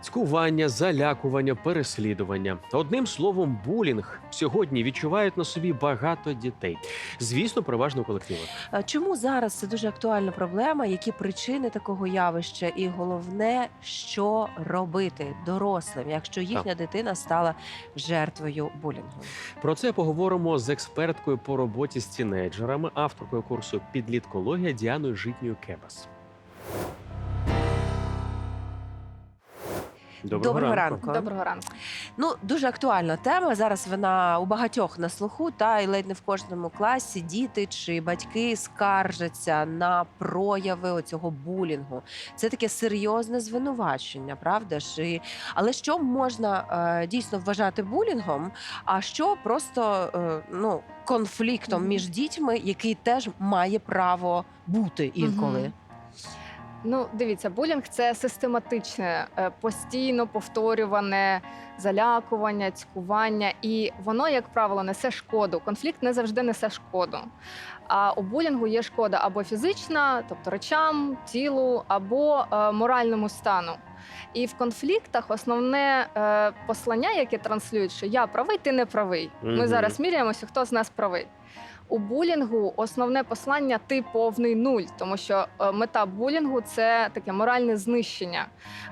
Цькування, залякування, переслідування. Одним словом, булінг сьогодні відчувають на собі багато дітей. Звісно, переважно колективи. Чому зараз це дуже актуальна проблема? Які причини такого явища? І головне, що робити дорослим, якщо їхня дитина стала жертвою булінгу? Про це поговоримо з експерткою по роботі з тінейджерами, авторкою курсу підліткологія Діаною Житньою Кебас. Доброго ранку. Доброго ранку. Ну дуже актуальна тема. Зараз вона у багатьох на слуху, та й ледь не в кожному класі діти чи батьки скаржаться на прояви оцього булінгу. Це таке серйозне звинувачення, правда ж? І... Але що можна е, дійсно вважати булінгом, а що просто е, ну, конфліктом між дітьми, який теж має право бути інколи? Мгм. Ну, дивіться, булінг це систематичне, е, постійно повторюване залякування, цькування, і воно, як правило, несе шкоду. Конфлікт не завжди несе шкоду. А у булінгу є шкода або фізична, тобто речам, тілу, або е, моральному стану. І в конфліктах основне е, послання, яке транслюють, що я правий, ти не правий. Ми Мгм. зараз міряємося, хто з нас правий. У булінгу основне послання ти повний нуль, тому що е, мета булінгу це таке моральне знищення,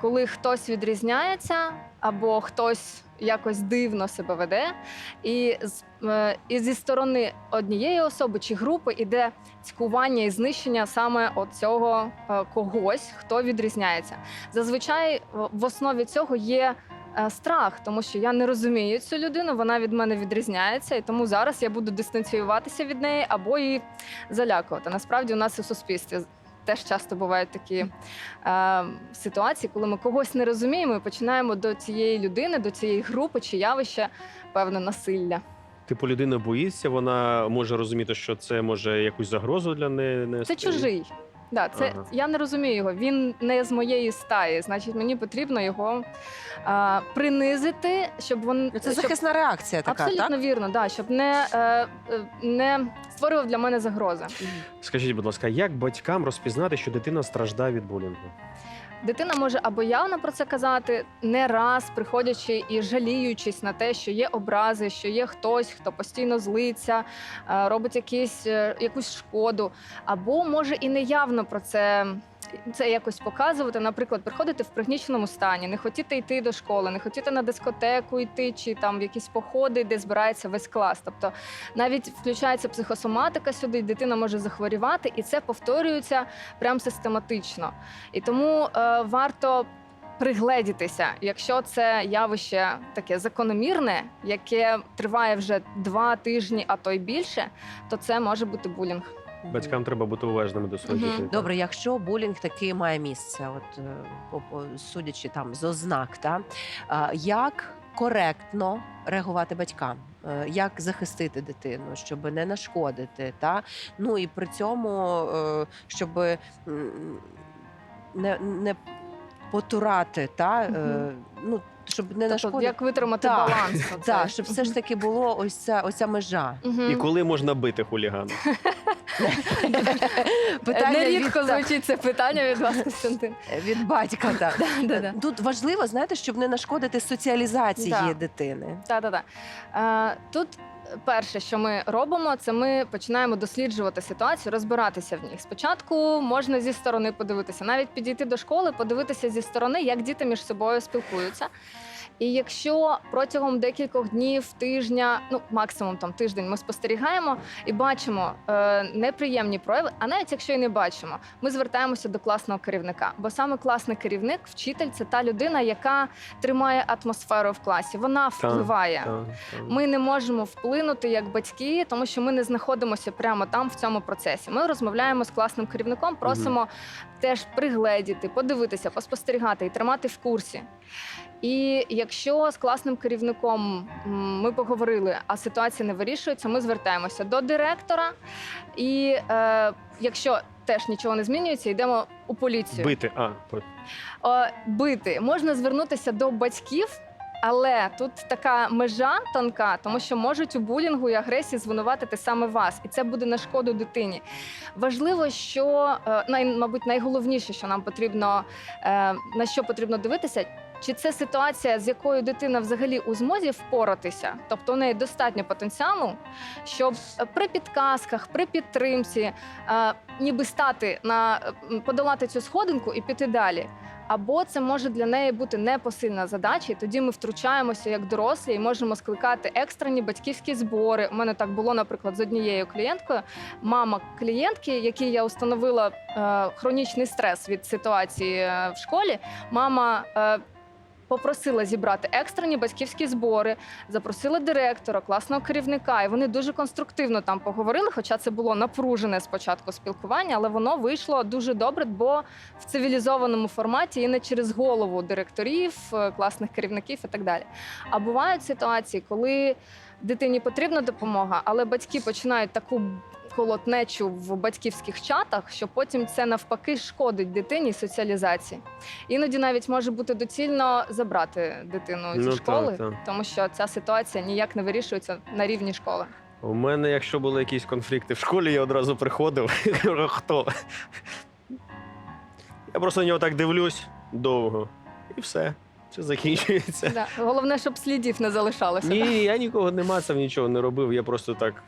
коли хтось відрізняється або хтось якось дивно себе веде, і, е, і зі сторони однієї особи чи групи іде цькування і знищення саме от цього е, когось, хто відрізняється. Зазвичай в- основі цього є. е, Страх, тому що я не розумію цю людину, вона від мене відрізняється, і тому зараз я буду дистанціюватися від неї або її залякувати. Насправді, у нас в суспільстві теж часто бувають такі е, ситуації, коли ми когось не розуміємо і починаємо до цієї людини, до цієї групи чи явища певне насилля. Типу, людина боїться, вона може розуміти, що це може якусь загрозу для неї нести. Це чужий. Да, це Ага. я не розумію його. Він не з моєї стаї. Значить, мені потрібно його а, принизити, щоб він Ну, Це щоб- захисна реакція така, абсолютно так? вірно, да, щоб не, е, е, не створював для мене загрози. Скажіть, будь ласка, як батькам розпізнати, що дитина страждає від булінгу? Дитина може або явно про це казати, не раз приходячи і жаліючись на те, що є образи, що є хтось, хто постійно злиться, е, робить якісь, е, якусь шкоду, або може і неявно про це. Це якось показувати, наприклад, приходити в пригніченому стані, не хотіти йти до школи, не хотіти на дискотеку йти, чи там в якісь походи, де збирається весь клас. Тобто навіть включається психосоматика сюди, і дитина може захворювати, і це повторюється прям систематично. І тому е, варто пригледітися, якщо це явище таке закономірне, яке триває вже два тижні, а то й більше, то це може бути булінг. Батькам треба бути уважними до своїх дітей. Добре, якщо булінг таки має місце, от е, по- по- судячи там з ознак, та а, як коректно реагувати батькам? Е, Як захистити дитину, щоб не нашкодити, та ну і при цьому, е, щоб м, не, не потурати, та е, ну щоб не Тобто, нашкодити. як витримати Так, баланс? оцей. Так, щоб все ж таки було ось ця ось ця межа. Мгм. І коли можна бити хулігана? Питання Нерідко від, та- звучить це питання від вас, Костянтин. від батька. Так. Да-да. Тут важливо, знаєте, щоб не нашкодити соціалізації Да. дитини. Так-так-так. Е, Тут перше, що ми робимо, це ми починаємо досліджувати ситуацію, розбиратися в ній. Спочатку можна зі сторони подивитися, навіть підійти до школи, подивитися зі сторони, як діти між собою спілкуються. І якщо протягом декількох днів, тижня, ну максимум там тиждень, ми спостерігаємо і бачимо е, неприємні прояви, а навіть якщо і не бачимо, ми звертаємося до класного керівника. Бо саме класний керівник, вчитель це та людина, яка тримає атмосферу в класі. Вона впливає. Так, так. Ми не можемо вплинути як батьки, тому що ми не знаходимося прямо там в цьому процесі. Ми розмовляємо з класним керівником, просимо теж пригледіти, подивитися, поспостерігати і тримати в курсі. І якщо з класним керівником ми поговорили, а ситуація не вирішується, ми звертаємося до директора. І е, якщо теж нічого не змінюється, йдемо у поліцію. Бити. А, Е, бити можна звернутися до батьків. Але тут така межа тонка, тому що можуть у булінгу і агресії звинуватити саме вас, і це буде на шкоду дитині. Важливо, що е, най, мабуть, найголовніше, що нам потрібно е, на що потрібно дивитися, чи це ситуація, з якою дитина взагалі у змозі впоратися, тобто у неї достатньо потенціалу, щоб е, при підказках, при підтримці, е, ніби стати на подолати цю сходинку і піти далі. Або це може для неї бути непосильна задача, і тоді ми втручаємося як дорослі і можемо скликати екстрені батьківські збори. У мене так було, наприклад, з однією клієнткою. Мама клієнтки, якій я установила е, хронічний стрес від ситуації е, в школі. Мама е, попросила зібрати екстрені батьківські збори, запросила директора, класного керівника, і вони дуже конструктивно там поговорили. Хоча це було напружене спочатку спілкування, але воно вийшло дуже добре, бо в цивілізованому форматі і не через голову директорів, е, класних керівників і так далі. А бувають ситуації, коли дитині потрібна допомога, але батьки починають таку колотнечу в батьківських чатах, що потім це навпаки шкодить дитині соціалізації. Іноді навіть може бути доцільно забрати дитину зі Ну, школи, так. тому що ця ситуація ніяк не вирішується на рівні школи. У мене, якщо були якісь конфлікти в школі, я одразу приходив. хто? Я просто на нього так дивлюсь довго. І все. Це закінчується. Да. Головне, щоб слідів не залишалося. Ні, я нікого не мацав, нічого не робив. Я просто так.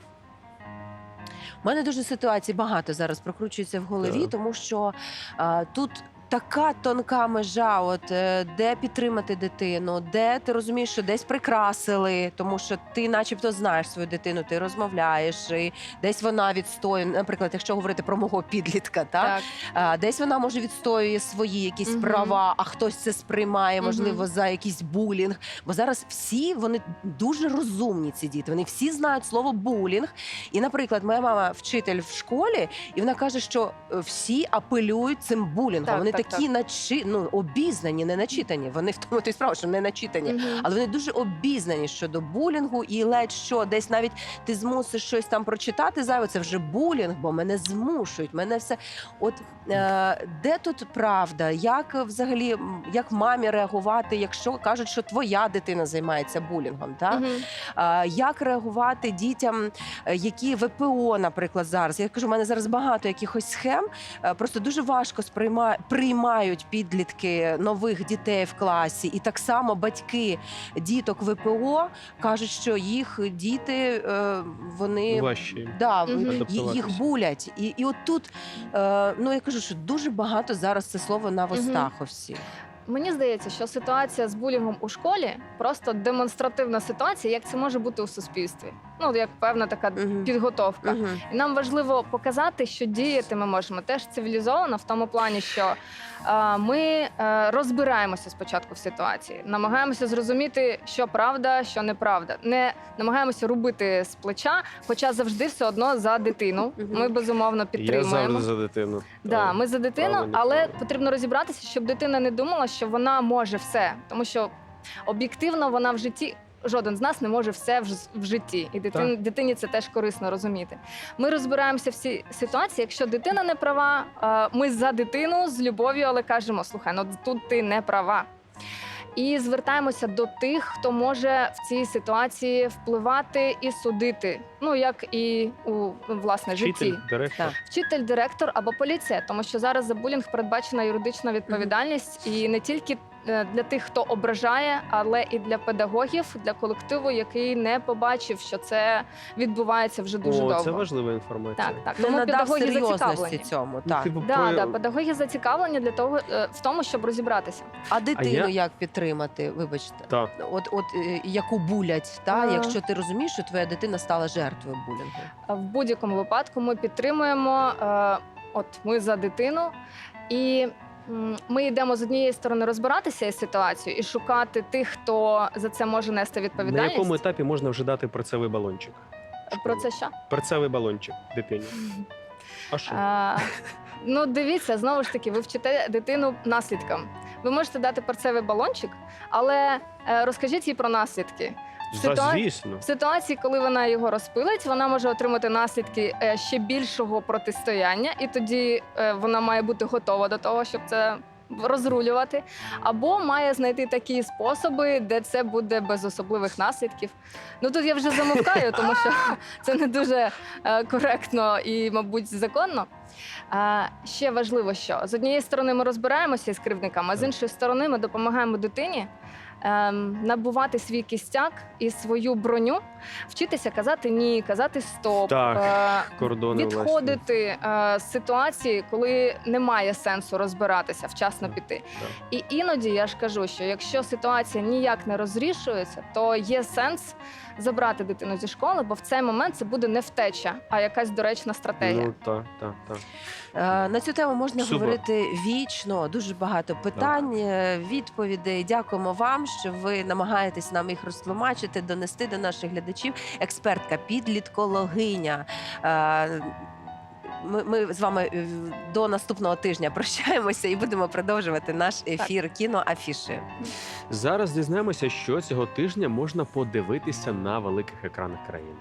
У мене дуже ситуацій багато зараз прокручується в голові, тому що а, тут. Така тонка межа, от е, де підтримати дитину, де ти розумієш, що десь прикрасили, тому що ти, начебто, знаєш свою дитину, ти розмовляєш, і десь вона відстоює. Наприклад, якщо говорити про мого підлітка, так, Так. А, десь вона може відстоює свої якісь Мгм. права, а хтось це сприймає, Мгм. можливо, за якийсь булінг. Бо зараз всі вони дуже розумні, ці діти. Вони всі знають слово булінг. І, наприклад, моя мама вчитель в школі, і вона каже, що е, всі апелюють цим булінгом. Так, вони так, такі начи... ну, обізнані, не начитані. Вони в тому то й справа, що не начитані. Мгм. Але вони дуже обізнані щодо булінгу, і ледь що десь навіть ти змусиш щось там прочитати зайве, це вже булінг, бо мене змушують. Мене все. От е, де тут правда? Як взагалі як мамі реагувати, якщо кажуть, що твоя дитина займається булінгом? Так? Мгм. А, як реагувати дітям, е, які ВПО, наприклад, зараз? Я кажу, у мене зараз багато якихось схем. е, Просто дуже важко сприйма... приймають підлітки нових дітей в класі, і так само батьки діток ВПО кажуть, що їх діти е, вони Важчі. Да, їх булять. І, і от тут, е, ну я кажу, що дуже багато зараз це слово на вустах у всіх. Мені здається, що ситуація з булінгом у школі просто демонстративна ситуація, як це може бути у суспільстві. Ну як певна така Мгм. підготовка. Мгм. І нам важливо показати, що діяти ми можемо теж цивілізовано, в тому плані, що е, ми е, розбираємося спочатку в ситуації, намагаємося зрозуміти, що правда, що неправда. Не намагаємося рубити з плеча, хоча завжди все одно за дитину. Мгм. Ми безумовно Я підтримуємо. завжди за дитину. Да, ми за дитину, але потрібно розібратися, щоб дитина не думала, що вона може все, тому що об'єктивно вона в житті. Жоден з нас не може все в, житті, і дитин, Так. дитині це теж корисно розуміти. Ми розбираємося в цій ситуації. Якщо дитина не права, е, ми за дитину з любов'ю, але кажемо: слухай, ну тут ти не права. І звертаємося до тих, хто може в цій ситуації впливати і судити. Ну як і у власне житті Вчитель, директор. Так. вчитель, директор або поліція, тому що зараз за булінг передбачена юридична відповідальність, і не тільки для тих, хто ображає, але і для педагогів, для колективу, який не побачив, що це відбувається вже дуже О, довго. це важлива інформація. Так, так. Не Тому надав педагоги серйозності зацікавлені. цьому. Ну, Так. типу, Да, про- да, педагоги зацікавлені для того е, в тому, щоб розібратися. А дитину я- як підтримати? Вибачте. Так. От, от е, яку булять, та А. якщо ти розумієш, що твоя дитина стала жертвою булінгу. В будь-якому випадку ми підтримуємо. Е, от ми за дитину, і ми йдемо з однієї сторони розбиратися із ситуацією і шукати тих, хто за це може нести На відповідальність. якому етапі можна вже дати перцевий балончик? Про це що? Перцевий балончик дитині. А що? А, ну, дивіться, знову ж таки, ви вчите дитину наслідкам. Ви можете дати перцевий балончик, але е, розкажіть їй про наслідки. в ситуа- звісно. В ситуації, коли вона його розпилить, вона може отримати наслідки е, ще більшого протистояння, і тоді е, вона має бути готова до того, щоб це розрулювати, або має знайти такі способи, де це буде без особливих наслідків. Ну тут я вже замовкаю, тому що це не дуже е, коректно і, мабуть, законно. Ще важливо, що з однієї сторони ми розбираємося з кривдниками, а з іншої сторони ми допомагаємо дитині. Ем, Набувати свій кістяк і свою броню, вчитися казати ні, казати стоп, Так, е, Кордони відходити е, з ситуації, коли немає сенсу розбиратися, вчасно Так, піти. так. І іноді я ж кажу, що якщо ситуація ніяк не розрішується, то є сенс забрати дитину зі школи, бо в цей момент це буде не втеча, а якась доречна стратегія. Ну так, так, так. Е, На цю тему можна Супер. говорити вічно. Дуже багато питань, відповідей. Дякуємо вам, що ви намагаєтесь нам їх розтлумачити, донести до наших глядачів. Експертка, підліткологиня. Е, Ми, ми з вами е, до наступного тижня прощаємося і будемо продовжувати наш ефір кіноафіші. Зараз дізнаємося, що цього тижня можна подивитися на великих екранах країни.